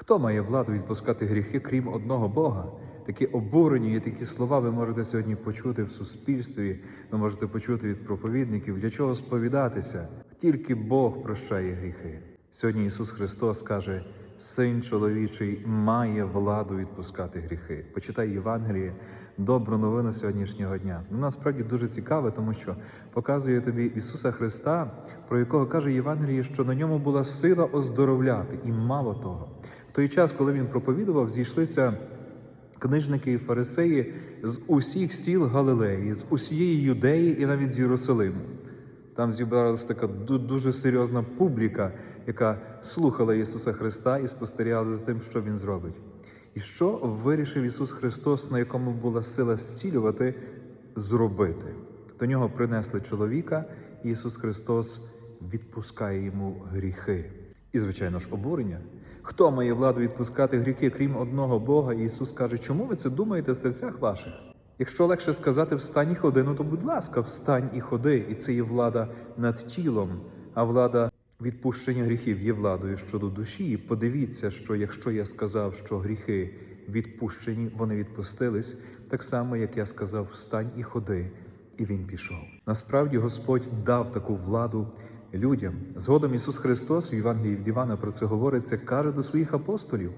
Хто має владу відпускати гріхи, крім одного Бога? Такі обурені і такі слова ви можете сьогодні почути в суспільстві, ви можете почути від проповідників, для чого сповідатися. Тільки Бог прощає гріхи. Сьогодні Ісус Христос каже: Син чоловічий має владу відпускати гріхи. Почитай Євангеліє, добру новину сьогоднішнього дня. Ну, насправді дуже цікаве, тому що показує тобі Ісуса Христа, про якого каже Євангеліє, що на ньому була сила оздоровляти. І мало того, в той час, коли він проповідував, зійшлися книжники і фарисеї з усіх сіл Галилеї, з усієї Юдеї і навіть з Єрусалиму. Там зібралася така дуже серйозна публіка, яка слухала Ісуса Христа і спостерігала за тим, що Він зробить. І що вирішив Ісус Христос, на якому була сила зцілювати, зробити? До нього принесли чоловіка, і Ісус Христос відпускає йому гріхи. І, звичайно ж, обурення. Хто має владу відпускати гріхи, крім одного Бога? І Ісус каже, чому ви це думаєте в серцях ваших? Якщо легше сказати встань і ходи, ну то будь ласка, встань і ходи. І це є влада над тілом, а влада відпущення гріхів є владою щодо душі. І подивіться, що якщо я сказав, що гріхи відпущені, вони відпустились, так само, як я сказав, встань і ходи, і він пішов. Насправді Господь дав таку владу людям. Згодом Ісус Христос в Євангелії від Івана про це говориться, каже до своїх апостолів: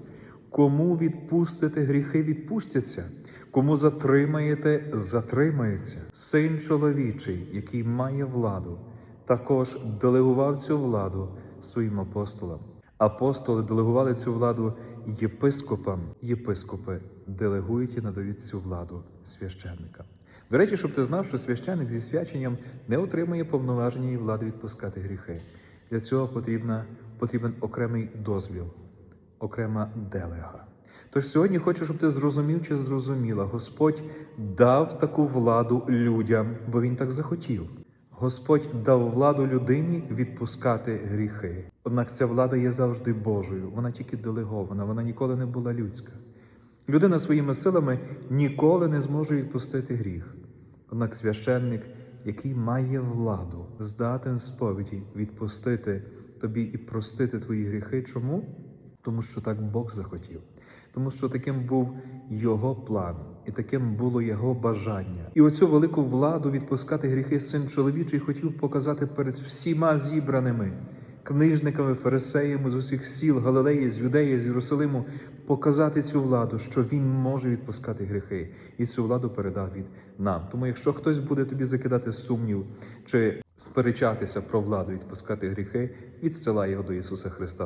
кому відпустите гріхи, відпустяться. Кому затримаєте, затримається. Син чоловічий, який має владу, також делегував цю владу своїм апостолам. Апостоли делегували цю владу єпископам. Єпископи делегують і надають цю владу священникам. До речі, щоб ти знав, що священник зі свяченням не отримує повноваження і влади відпускати гріхи. Для цього потрібна, потрібен окремий дозвіл, окрема делега. Тож сьогодні хочу, щоб ти зрозумів чи зрозуміла, Господь дав таку владу людям, бо Він так захотів. Господь дав владу людині відпускати гріхи. Однак ця влада є завжди Божою, вона тільки делегована, вона ніколи не була людська. Людина своїми силами ніколи не зможе відпустити гріх. Однак священник, який має владу, здатен сповіді відпустити тобі і простити твої гріхи. Чому? Тому що так Бог захотів. Тому що таким був його план, і таким було його бажання. І оцю велику владу відпускати гріхи син чоловічий хотів показати перед всіма зібраними книжниками, фарисеями з усіх сіл Галилеї, з Юдеї, з Єрусалиму, показати цю владу, що він може відпускати гріхи, і цю владу передав він нам. Тому, якщо хтось буде тобі закидати сумнів чи сперечатися про владу відпускати гріхи, відсилай його до Ісуса Христа.